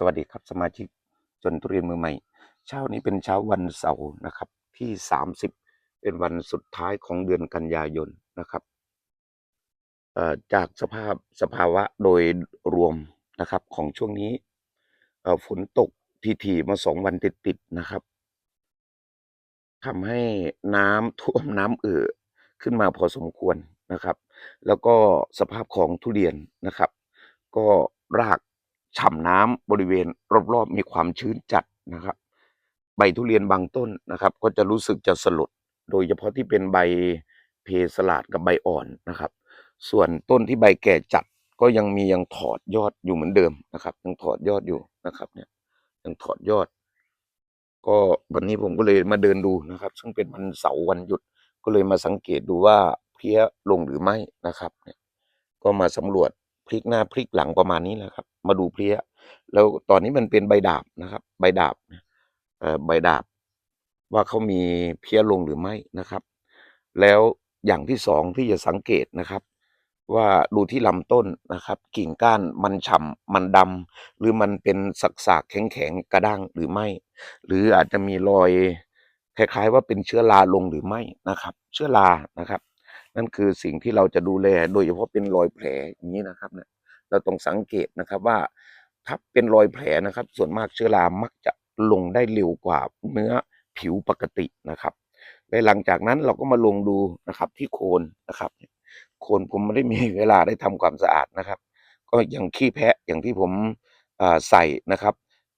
สวัสดีครับสมาชิกจนทุเรียนมือใหม่ เช้านี้เป็นเช้าวันเสาร์นะครับ ที่ 30 เป็นวันสุดท้ายของเดือนกันยายนนะครับจากสภาพสภาวะโดยรวมนะครับของช่วงนี้ฝนตกทีๆมาสองวันติดๆนะครับทำให้น้ำท่วมน้ำเอ่อขึ้นมาพอสมควรนะครับ แล้วก็สภาพของทุเรียนนะครับ ก็ราก ฉ่ำน้ำบริเวณรอบๆมีความชื้นจัดนะครับ ใบทุเรียนบางต้นนะครับ ก็จะรู้สึกจะสลด โดยเฉพาะที่เป็นใบเพสลาดกับใบอ่อนนะครับ ส่วนต้นที่ใบแก่จัดก็ยังมียังถอดยอดอยู่เหมือนเดิมนะครับ ยังถอดยอดอยู่นะครับเนี่ยยังถอดยอด ก็วันนี้ผมก็เลยมาเดินดูนะครับ ซึ่งเป็นวันเสาร์วันหยุดก็เลยมาสังเกตดูว่าเพี้ยลงหรือไม่นะครับ เนี่ย ก็มาสำรวจพลิกหน้าพลิกหลังประมาณนี้แหละครับ มาดูเพลี้ย แล้วตอนนี้มันเป็นใบดาบนะครับ ใบดาบใบดาบ ว่าเขามีเพี้ยลงหรือไม่นะครับ แล้วอย่างที่สองที่จะสังเกตนะครับ ว่าดูที่ลำต้นนะครับ กิ่งก้านมันฉ่ำมันดำหรือมันเป็นสักๆแข็งๆกระด้างหรือไม่ หรืออาจจะมีรอยคล้ายๆว่าเป็นเชื้อราลงหรือไม่นะครับ เชื้อรานะครับ นั่นคือสิ่งที่เราจะดูแลโดยเฉพาะเป็นรอยแผลอย่างนี้นะครับเนี่ย เราต้องสังเกตนะครับว่าถ้าเป็นรอยแผลนะครับ ส่วนมากเชื้อรามักจะลงได้เร็วกว่าเนื้อผิวปกตินะครับและหลังจากนั้นเราก็มาลงดูนะครับที่โคนนะครับ โคนผมไม่ได้มีเวลาได้ทำความสะอาดนะครับ ก็อย่างขี้แพะอย่างที่ผมใส่นะครับ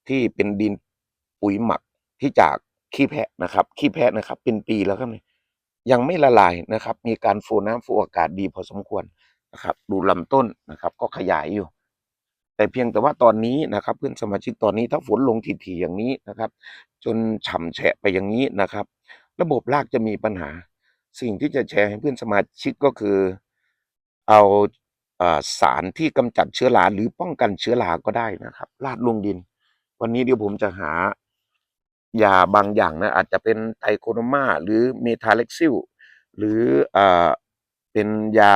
ที่เป็นดินปุ๋ยหมักที่จากขี้แพะนะครับขี้แพะนะครับ เป็นปีแล้วครับเนี่ยยังไม่ละลายนะครับ มีการฟูน้ำฟูอากาศดีพอสมควร นะครับ ดูลำต้นนะครับ ก็ขยายอยู่ แต่เพียงแต่ว่าตอนนี้นะครับ เพื่อนสมาชิกตอนนี้ถ้าฝนลงทีๆอย่างนี้นะครับ จนฉ่ำแฉะไปอย่างนี้นะครับ ระบบรากจะมีปัญหา สิ่งที่จะแชร์ให้เพื่อนสมาชิกก็คือ เอาสารที่กำจัดเชื้อราหรือป้องกันเชื้อราก็ได้นะครับราดลงดิน วันนี้เดี๋ยวผมจะหายาบางอย่างนะอาจจะเป็นไทโคโนมาหรือเมทาเล็กซิลหรืออ่อ เป็นยา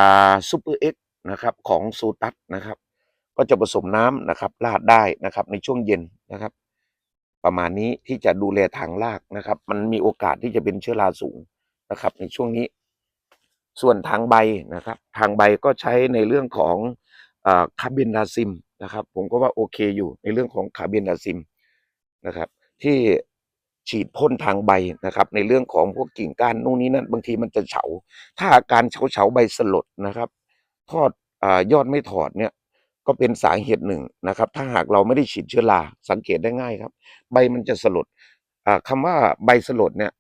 ซูเปอร์เอ็กนะครับของซูตัสนะครับ ก็จะผสมน้ำนะครับราดได้นะครับในช่วงเย็นนะครับ ประมาณนี้ที่จะดูแลทางรากนะครับ มันมีโอกาสที่จะเป็นเชื้อราสูงนะครับ ในช่วงนี้ ส่วนทางใบนะครับ ทางใบก็ใช้ในเรื่องของคาร์เบนดาซิมนะครับ ผมก็ว่าโอเคอยู่ในเรื่องของคาร์เบนดาซิมนะครับ ที่ ฉีดพ่นทางใบนะครับ ในเรื่องของพวกกิ่งก้านนู่นนี่นั่นบางทีมันจะเฉา ถ้าอาการเฉาเฉาใบสลดนะครับ ทอดอยอดไม่ถอดเนี่ยก็เป็นสาเหตุหนึ่งนะครับ ถ้าหากเราไม่ได้ฉีดเชื้อราสังเกตได้ง่ายครับ ใบมันจะสลดอ่าคำว่าใบสลดเนี่ย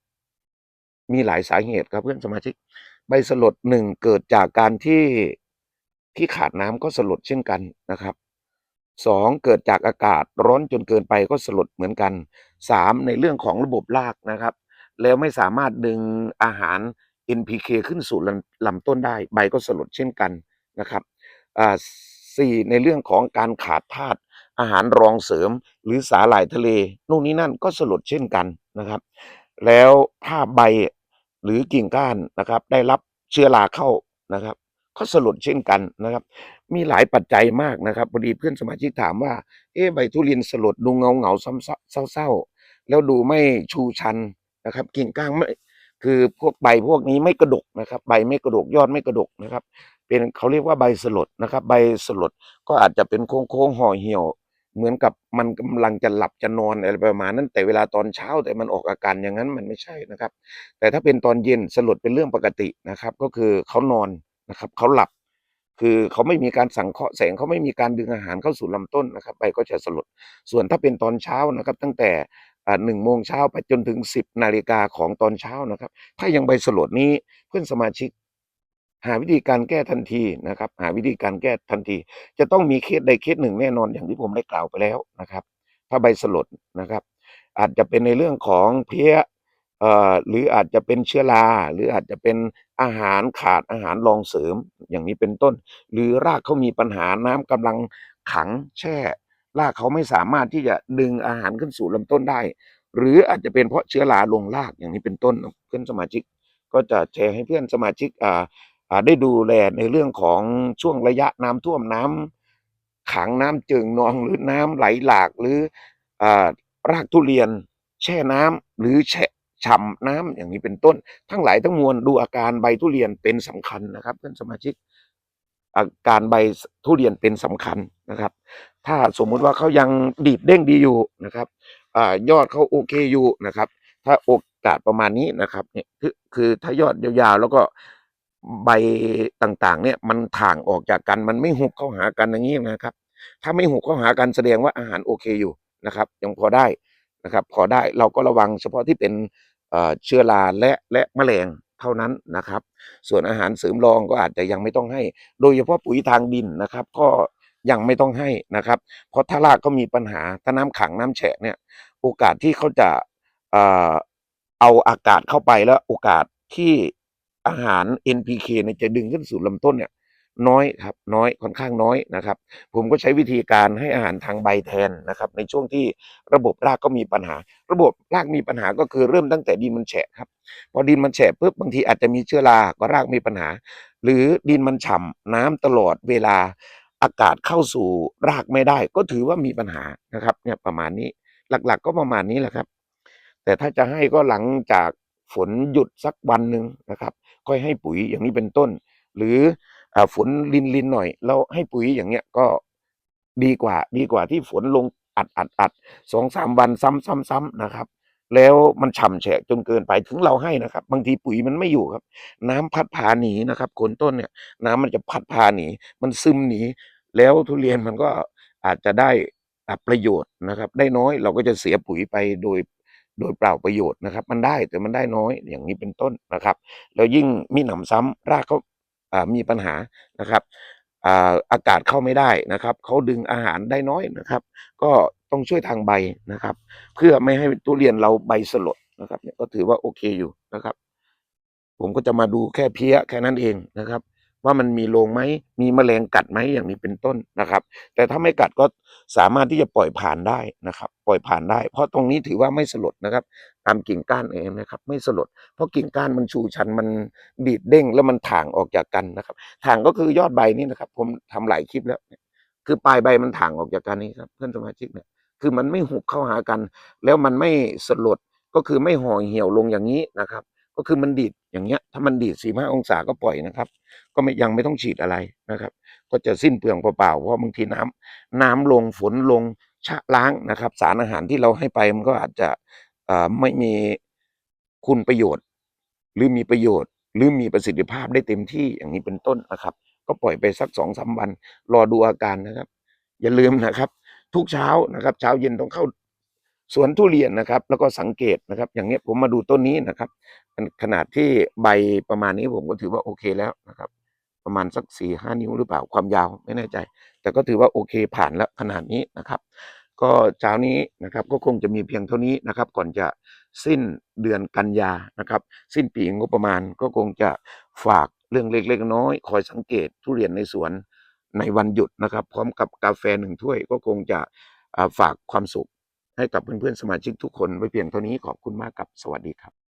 มีหลายสาเหตุครับเพื่อนสมาชิก ใบสลดหนึ่งเกิดจากการที่ที่ขาดน้ำก็สลดเช่นกันนะครับสองเกิดจากอากาศร้อนจนเกินไปก็สลดเหมือนกัน สามในเรื่องของระบบรากนะครับ แล้วไม่สามารถดึงอาหาร NPK ขึ้นสู่ลำต้นได้ ใบก็สลดเช่นกันนะครับสี่ในเรื่องของการขาดธาตุอาหารรองเสริมหรือสาหร่ายทะเลนู่นนี่นั่นก็สลดเช่นกันนะครับ แล้วถ้าใบหรือกิ่งก้านนะครับ ได้รับเชื้อราเข้านะครับก็สลดเช่นกันนะครับ มีหลายปัจจัยมากนะครับพอดีเพื่อนสมาชิกถามว่า เอ๊ใบทุเรียนสลดดูเงาเงาซ้ำเศร้า แล้วดูไม่ชูชันนะครับ กิ่งก้านไม่คือพวกใบพวกนี้ไม่กระดกนะครับ ใบไม่กระดกยอดไม่กระดกนะครับ เป็นเขาเรียกว่าใบสลดนะครับ ใบสลดก็อาจจะเป็นโค้งๆห่อเหี่ยว เหมือนกับมันกำลังจะหลับจะนอนอะไรประมาณนั้น แต่เวลาตอนเช้าแต่มันออกอาการอย่างนั้นมันไม่ใช่นะครับ แต่ถ้าเป็นตอนเย็นสลดเป็นเรื่องปกตินะครับ ก็คือเขานอนนะครับเขาหลับคือเขาไม่มีการสังเคราะห์แสงเขาไม่มีการดึงอาหารเข้าสู่ลำต้นนะครับใบก็จะสลดส่วนถ้าเป็นตอนเช้านะครับ ตั้งแต่ หนึ่งโมงเช้าไปจนถึงสิบนาฬิกาของตอนเช้านะครับ ถ้ายังใบสลดนี้เพื่อนสมาชิก หาวิธีการแก้ทันทีนะครับ หาวิธีการแก้ทันที จะต้องมีเคสใดเคสหนึ่งแน่นอนอย่างที่ผมได้กล่าวไปแล้วนะครับ ถ้าใบสลดนะครับ อาจจะเป็นในเรื่องของเพลี้ยอ่อหรืออาจจะเป็นเชื้อราหรืออาจจะเป็นอาหารขาดอาหารรองเสริมอย่างนี้เป็นต้น หรือรากเขามีปัญหาน้ำกำลังขังแช่ รากเขาไม่สามารถที่จะดึงอาหารขึ้นสู่ลำต้นได้ หรืออาจจะเป็นเพราะเชื้อราลงรากอย่างนี้เป็นต้นเพื่อนสมาชิกก็จะแชร์ให้เพื่อนสมาชิกอ่าได้ดูแลในเรื่องของช่วงระยะน้ำท่วมน้ขังน้ำเจิ่งนองหรือน้ำไหลหลากหรืออ่ารากทุเรียน แช่น้ำหรือแช่ฉ่ำน้ำอย่างนี้เป็นต้น ทั้งหลายทั้งมวลดูอาการใบทุเรียนเป็นสำคัญนะครับ เพื่อนสมาชิกอาการใบทุเรียนเป็นสำคัญนะครับ ถ้าสมมุติว่าเขายังดีดเด้งดีอยู่นะครับอยอดเขาโอเคอยู่นะครับ ถ้าโอกาสประมาณนี้นะครับเนี่ยคือคือถ้ายอดยาวๆแล้วก็ใบต่างๆ เนี่ยมันถ่างออกจากกันมันไม่หุบเข้าหากันอย่างนี้นะครับ ถ้าไม่หุบเข้าหากันแสดงว่าอาหารโอเคอยู่นะครับ ยังพอได้นะครับพอได้เราก็ระวังเฉพาะที่เป็นเชื้อราและและแมลงเท่านั้นนะครับ ส่วนอาหารเสริมรองก็อาจจะยังไม่ต้องให้ โดยเฉพาะปุ๋ยทางดินนะครับ ก็ ยังไม่ต้องให้นะครับ เพราะถ้ารากก็มีปัญหาถ้าน้ำขังน้ำแฉะเนี่ยโอกาสที่เขาจะเอ่อเอาอากาศเข้าไปแล้วโอกาสที่อาหาร NPK เนี่ยจะดึงขึ้นสู่ลำต้นเนี่ยน้อยครับน้อยค่อนข้างน้อยนะครับ ผมก็ใช้วิธีการให้อาหารทางใบแทนนะครับ ในช่วงที่ระบบรากก็มีปัญหา ระบบรากมีปัญหาก็คือเริ่มตั้งแต่ดินมันแฉะครับ พอดินมันแฉะปุ๊บบางทีอาจจะมีเชื้อราก็รากมีปัญหา หรือดินมันฉ่ำน้ำตลอดเวลา อากาศเข้าสู่รากไม่ได้ ก็ถือว่ามีปัญหานะครับเนี่ยประมาณนี้หลักๆ ก็ประมาณนี้แหละครับ แต่ถ้าจะให้ก็หลังจากฝนหยุดสักวันหนึ่งนะครับ ค่อยให้ปุ๋ยอย่างนี้เป็นต้น หรืออฝนลินลินหน่อยแล้วให้ปุ๋ยอย่างเงี้ยก็ดีกว่าดีกว่าที่ฝนลงอัดอัดอัดสองสามวันซ้ำซ้ำซ้ำนะครับ แล้วมันฉ่ำแฉะจนเกินไปถึงเราให้นะครับ บางทีปุ๋ยมันไม่อยู่ครับ น้ำพัดพาหนีนะครับโคนต้นเนี่ย น้ำมันจะพัดพาหนีมันซึมหนี แล้วทุเรียนมันก็อาจจะได้ประโยชน์นะครับ ได้น้อยเราก็จะเสียปุ๋ยไปโดยโดยเปล่าประโยชน์นะครับ มันได้แต่มันได้น้อยอย่างนี้เป็นต้นนะครับแล้วยิ่งมีหนำซ้ำรากเขาอ่ามีปัญหานะครับอากาศเข้าไม่ได้นะครับเขาดึงอาหารได้น้อยนะครับ ก็ต้องช่วยทางใบนะครับ เพื่อไม่ให้ทุเรียนเราใบสลดนะครับเนี่ยก็ถือว่าโอเคอยู่นะครับ ผมก็จะมาดูแค่เพี้ยแค่นั้นเองนะครับ ว่ามันมีโรงไหมมีแมลงกัดไหมอย่างนี้เป็นต้นนะครับ แต่ถ้าไม่กัดก็สามารถที่จะปล่อยผ่านได้นะครับ ปล่อยผ่านได้ เพราะตรงนี้ถือว่าไม่สลดนะครับ ตามกิ่งก้านเองนะครับ ไม่สลด เพราะกิ่งก้านมันชูชันมันดีดเด้งแล้วมันถ่างออกจากกันนะครับถ่างก็คือยอดใบนี่นะครับ ผมทำหลายคลิปแล้ว คือปลายใบมันถ่างออกจากกันนี่ครับ เพื่อนสมาชิกเนี่ยคือมันไม่หุบเข้าหากัน แล้วมันไม่สลดก็คือไม่ห่อเหี่ยวลงอย่างนี้นะครับ ก็คือมันดีด อย่างเงี้ยถ้ามันดีดสี่ห้าองศาก็ปล่อยนะครับ ก็ไม่ยังไม่ต้องฉีดอะไรนะครับ ก็จะสิ้นเปลืองเปล่าๆเพราะบางทีน้ำน้ำลงฝนลงชะล้างนะครับ สารอาหารที่เราให้ไปมันก็อาจจะไม่มีคุณประโยชน์ หรือมีประโยชน์ หรือมีประสิทธิภาพได้เต็มที่อย่างนี้เป็นต้นนะครับ ก็ปล่อยไปสักสองสามวัน รอดูอาการนะครับ อย่าลืมนะครับ ทุกเช้านะครับ เช้าเย็นต้องเข้า สวนทุเรียนนะครับ แล้วก็สังเกตนะครับ อย่างเนี้ยผมมาดูต้นนี้นะครับ ขนาดที่ใบประมาณนี้ผมก็ถือว่าโอเคแล้วนะครับ ประมาณสักสี่ห้านิ้วหรือเปล่าความยาวไม่แน่ใจ แต่ก็ถือว่าโอเคผ่านแล้วขนาดนี้นะครับ ก็เช้านี้นะครับก็คงจะมีเพียงเท่านี้นะครับ ก่อนจะสิ้นเดือนกันยานะครับ สิ้นปีงบประมาณก็คงจะฝากเรื่องเล็กๆน้อยคอยสังเกตทุเรียนในสวนในวันหยุดนะครับ พร้อมกับกาแฟหนึ่งถ้วยก็คงจะฝากความสุข ให้กับเพื่อนๆสมาชิกทุกคนไว้เพียงเท่านี้ขอบคุณมากครับสวัสดีครับ